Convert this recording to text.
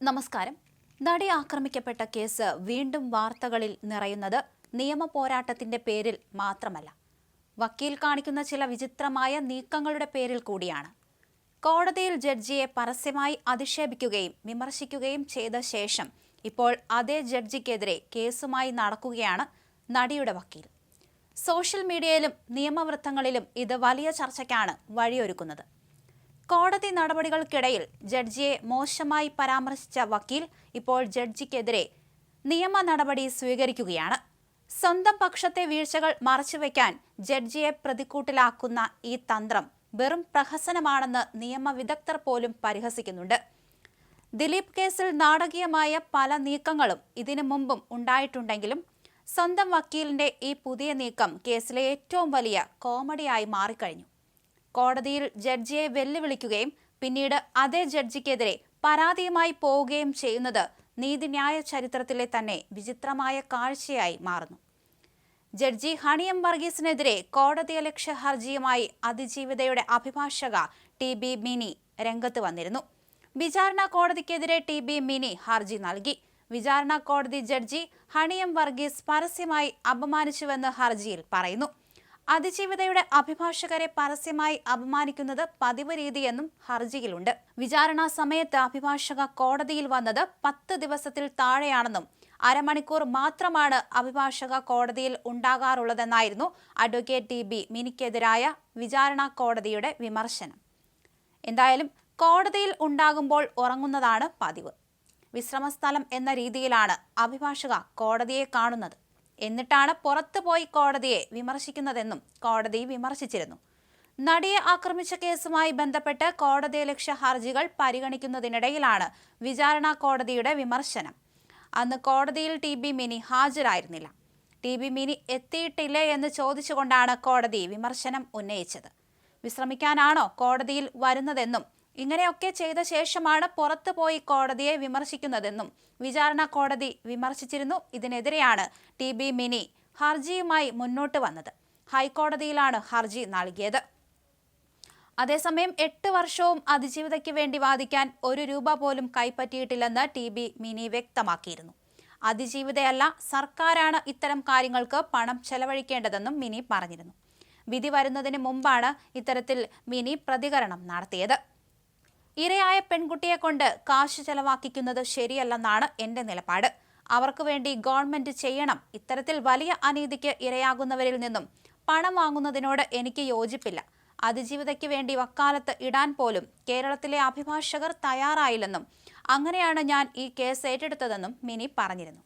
നമസ്കാരം. നടി ആക്രമിക്കപ്പെട്ട കേസ് വീണ്ടും വാർത്തകളിൽ നിറയുന്നത് നിയമ പോരാട്ടത്തിന്റെ പേരിൽ മാത്രമല്ല. വക്കീൽ കാണിക്കുന്ന ചില വിചിത്രമായ നീക്കങ്ങളുടെ പേരിൽ കൂടിയാണ്. കോടതിയിൽ ജഡ്ജിയെ പരസ്യമായി അധിക്ഷേപിക്കുകയും വിമർശിക്കുകയും ചെയ്ത ശേഷം ഇപ്പോൾ അതേ ജഡ്ജിക്കെതിരെ കേസുമായി നടക്കുകയാണ് നടിയുടെ വക്കീൽ. സോഷ്യൽ മീഡിയയിലും നിയമവൃത്തങ്ങളിലും ഇത് വലിയ ചർച്ചയ്ക്കാണ് വഴിയൊരുക്കുന്നത്. കോടതി നടപടികൾക്കിടയിൽ ജഡ്ജിയെ മോശമായി പരാമർശിച്ച വക്കീൽ ഇപ്പോൾ ജഡ്ജിക്കെതിരെ നിയമ നടപടി സ്വീകരിക്കുകയാണ്. സ്വന്തം പക്ഷത്തെ വീഴ്ചകൾ മറച്ചുവെക്കാൻ ജഡ്ജിയെ പ്രതിക്കൂട്ടിലാക്കുന്ന ഈ തന്ത്രം വെറും പ്രഹസനമാണെന്ന് നിയമവിദഗ്ധർ പോലും പരിഹസിക്കുന്നുണ്ട്. ദിലീപ് കേസിൽ നാടകീയമായ പല നീക്കങ്ങളും ഇതിനു മുമ്പും ഉണ്ടായിട്ടുണ്ടെങ്കിലും സ്വന്തം വക്കീലിന്റെ ഈ പുതിയ നീക്കം കേസിലെ ഏറ്റവും വലിയ കോമഡിയായി മാറിക്കഴിഞ്ഞു. കോടതിയിൽ ജഡ്ജിയെ വെല്ലുവിളിക്കുകയും പിന്നീട് അതേ ജഡ്ജിക്കെതിരെ പരാതിയുമായി പോവുകയും ചെയ്യുന്നത് നീതിന്യായ ചരിത്രത്തിലെ തന്നെ വിചിത്രമായ കാഴ്ചയായി മാറുന്നു. ജഡ്ജി ഹണിയം വർഗീസിനെതിരെ കോടതിയലക്ഷ്യ ഹർജിയുമായി അതിജീവിതയുടെ അഭിഭാഷക ടി ബി മിനി രംഗത്ത് വന്നിരുന്നു. വിചാരണ കോടതിക്കെതിരെ ടി ബി മിനി ഹർജി നൽകി. വിചാരണ കോടതി ജഡ്ജി ഹണിയം വർഗീസ് പരസ്യമായി അപമാനിച്ചുവെന്ന് ഹർജിയിൽ പറയുന്നു. അതിജീവിതയുടെ അഭിഭാഷകരെ പരസ്യമായി അപമാനിക്കുന്നത് പതിവ് രീതിയെന്നും ഹർജിയിലുണ്ട്. വിചാരണ സമയത്ത് അഭിഭാഷക കോടതിയിൽ വന്നത് പത്ത് ദിവസത്തിൽ താഴെയാണെന്നും അരമണിക്കൂർ മാത്രമാണ് അഭിഭാഷക കോടതിയിൽ ഉണ്ടാകാറുള്ളതെന്നായിരുന്നു അഡ്വക്കേറ്റ് ടി ബി മിനിക്കെതിരായ വിചാരണ കോടതിയുടെ വിമർശനം. എന്തായാലും കോടതിയിൽ ഉണ്ടാകുമ്പോൾ ഉറങ്ങുന്നതാണ് പതിവ്. വിശ്രമസ്ഥലം എന്ന രീതിയിലാണ് അഭിഭാഷക കോടതിയെ കാണുന്നത്. എന്നിട്ടാണ് പുറത്തുപോയി കോടതിയെ വിമർശിക്കുന്നതെന്നും കോടതി വിമർശിച്ചിരുന്നു. നടിയെ ആക്രമിച്ച കേസുമായി ബന്ധപ്പെട്ട് കോടതിയലക്ഷ്യ ഹർജികൾ പരിഗണിക്കുന്നതിനിടയിലാണ് വിചാരണ കോടതിയുടെ വിമർശനം. അന്ന് കോടതിയിൽ ടി ബി മിനി ഹാജരായിരുന്നില്ല. ടി ബി മിനി എത്തിയിട്ടില്ലേ എന്ന് ചോദിച്ചുകൊണ്ടാണ് കോടതി വിമർശനം ഉന്നയിച്ചത്. വിശ്രമിക്കാനാണോ കോടതിയിൽ വരുന്നതെന്നും ഇങ്ങനെയൊക്കെ ചെയ്ത ശേഷമാണ് പുറത്തു പോയി കോടതിയെ വിമർശിക്കുന്നതെന്നും വിചാരണ കോടതി വിമർശിച്ചിരുന്നു. ഇതിനെതിരെയാണ് ടി ബി മിനി ഹർജിയുമായി മുന്നോട്ട് വന്നത്. ഹൈക്കോടതിയിലാണ് ഹർജി നൽകിയത്. അതേസമയം എട്ട് വർഷവും അതിജീവിതയ്ക്ക് വേണ്ടി വാദിക്കാൻ ഒരു രൂപ പോലും കൈപ്പറ്റിയിട്ടില്ലെന്ന് ടി ബി മിനി വ്യക്തമാക്കിയിരുന്നു. അതിജീവിതയല്ല സർക്കാരാണ് ഇത്തരം കാര്യങ്ങൾക്ക് പണം ചെലവഴിക്കേണ്ടതെന്നും മിനി പറഞ്ഞിരുന്നു. വിധി വരുന്നതിന് മുമ്പാണ് ഇത്തരത്തിൽ മിനി പ്രതികരണം നടത്തിയത്. ഇരയായ പെൺകുട്ടിയെ കൊണ്ട് കാശ് ചെലവാക്കിക്കുന്നത് ശരിയല്ലെന്നാണ് എന്റെ നിലപാട്. അവർക്ക് വേണ്ടി ഗവൺമെന്റ് ചെയ്യണം. ഇത്തരത്തിൽ വലിയ അനീതിക്ക് ഇരയാകുന്നവരിൽ നിന്നും പണം വാങ്ങുന്നതിനോട് എനിക്ക് യോജിപ്പില്ല. അതിജീവിതയ്ക്ക് വേണ്ടി വക്കാലത്ത് ഇടാൻ പോലും കേരളത്തിലെ അഭിഭാഷകർ തയ്യാറായില്ലെന്നും അങ്ങനെയാണ് ഞാൻ ഈ കേസ് ഏറ്റെടുത്തതെന്നും മിനി പറഞ്ഞിരുന്നു.